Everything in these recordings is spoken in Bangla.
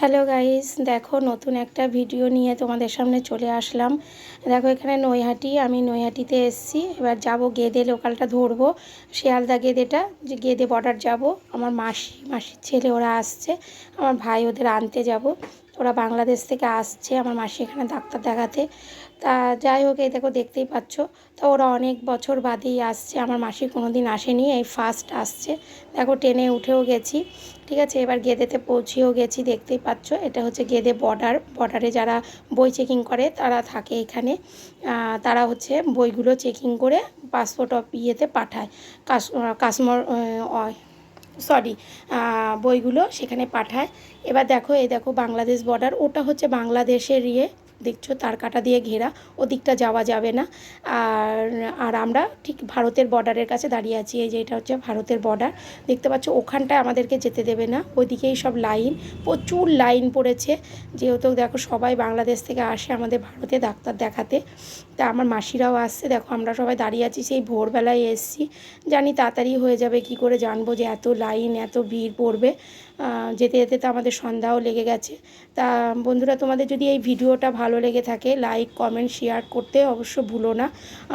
হ্যালো গাইস, দেখো নতুন একটা ভিডিও নিয়ে তোমাদের সামনে চলে আসলাম। দেখো এখানে নৈহাটি, আমি নৈহাটিতে এসছি। এবার যাব গেদে, লোকালটা ধরবো, শিয়ালদা গেদেটা, যে গেদে বর্ডার যাব। আমার মাসি, মাসির ছেলে ওরা আসছে, আমার ভাই ওদের আনতে যাব। ওরা বাংলাদেশ থেকে আসছে আমার মাসি এখানে ডাক্তার দেখাতে। তা যাই হোক, এই দেখো দেখতেই পাচ্ছ। তা ওরা অনেক বছর বাদেই আসছে। আমার মাসি কোনো দিন আসেনি, এই ফার্স্ট আসছে। দেখো ট্রেনে উঠেও গেছি, ঠিক আছে? এবার গেদেতে পৌঁছেও গেছি, দেখতেই পাচ্ছ। এটা হচ্ছে গেদে বর্ডার বর্ডারে যারা বই চেকিং করে, তারা থাকে এখানে। তারা হচ্ছে বইগুলো চেকিং করে পাসপোর্ট অফ ইয়েতে পাঠায়। কাস কাশ্মীর সরি বইগুলো সেখানে পাঠায়। এবার দেখো এই দেখো বাংলাদেশ বর্ডার ওটা হচ্ছে বাংলাদেশের ইয়ে। দেখছ, তার কাটা দিয়ে ঘেরা, ওদিকটা যাওয়া যাবে না। আর আর আমরা ঠিক ভারতের বর্ডারের কাছে দাঁড়িয়ে আছি, এই যে এটা হচ্ছে ভারতের বর্ডার দেখতে পাচ্ছ, ওখানটায় আমাদেরকে যেতে দেবে না, ওইদিকেই সব লাইন প্রচুর লাইন পড়েছে। যেহেতু দেখো, সবাই বাংলাদেশ থেকে আসে আমাদের ভারতে ডাক্তার দেখাতে। তা আমার মাসিরাও আসছে, দেখো আমরা সবাই দাঁড়িয়ে আছি, সেই ভোরবেলায় এসছি। জানি তাড়াতাড়ি হয়ে যাবে, কি করে জানব যে এত লাইন এত ভিড় পড়বে। যেতে যেতে তো আমাদের সন্ধ্যাও লেগে গেছে। তা বন্ধুরা, তোমাদের যদি এই ভিডিওটা ভালো লেগে থাকে লাইক কমেন্ট শেয়ার করতে অবশ্য ভুলো না।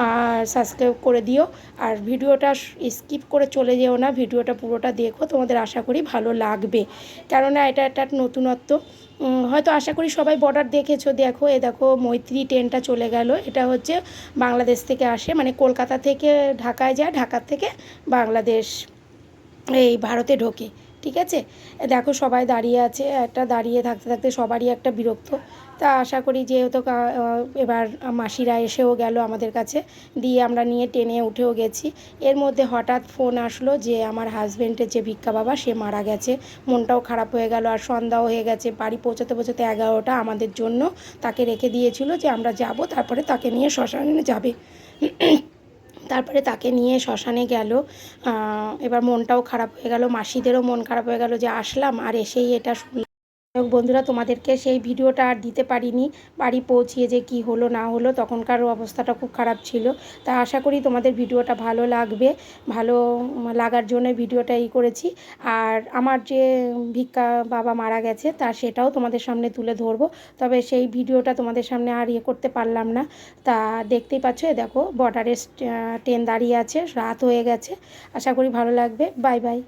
আর সাবস্ক্রাইব করে দিও। আর ভিডিওটা স্কিপ করে চলে যেও না, ভিডিওটা পুরোটা দেখো। তোমাদের আশা করি ভালো লাগবে। কেননা এটা একটা নতুনত্ব। হয়তো আশা করি সবাই বর্ডার দেখেছ। দেখো, এ দেখো, মৈত্রী ট্রেনটা চলে গেল। এটা হচ্ছে বাংলাদেশ থেকে আসে। মানে কলকাতা থেকে ঢাকায় যায়, ঢাকার থেকে বাংলাদেশ, এই ভারতে ঢোকে। ঠিক আছে? দেখো সবাই দাঁড়িয়ে আছে, একটা দাঁড়িয়ে থাকতে থাকতে সবারই একটা বিরক্ত। তা আশা করি যেহেতু এবার মাসিরা এসেও গেল আমাদের কাছে, দিয়ে আমরা নিয়ে টেনে উঠেও গেছি। এর মধ্যে হঠাৎ ফোন আসলো যে আমার হাজব্যান্ডের যে ভিক্ষা বাবা, সে মারা গেছে। মনটাও খারাপ হয়ে গেল আর সন্ধ্যাও হয়ে গেছে। বাড়ি পৌঁছাতে পৌঁছাতে এগারোটা আমাদের জন্য তাকে রেখে দিয়েছিল যে আমরা যাব, তারপরে তাকে নিয়ে শ্মশানে যাবে। তারপরে তাকে নিয়ে শ্মশানে গেল। এবার মনটাও খারাপ হয়ে গেল, মাসিদেরও মন খারাপ হয়ে গেল যে আসলাম আর এসেই এটা শুনলাম। বন্ধুরা, তোমাদেরকে সেই ভিডিওটা আর দিতে পারিনি। বাড়ি পৌঁছিয়ে যে কি হলো, না হলো, তখনকার অবস্থাটা খুব খারাপ ছিল। তা আশা করি তোমাদের ভিডিওটা ভালো লাগবে। ভালো লাগার জন্য ভিডিওটা এই করেছি। আর আমার যে ভিক্ষা বাবা মারা গেছে, তা সেটাও তোমাদের সামনে তুলে ধরবো। তবে সেই ভিডিওটা তোমাদের সামনে আর ইয়ে করতে পারলাম না। তা দেখতেই পাচ্ছ দেখো বর্ডারে ট্রেন দাঁড়িয়ে আছে, রাত হয়ে গেছে। আশা করি ভালো লাগবে। Bye bye.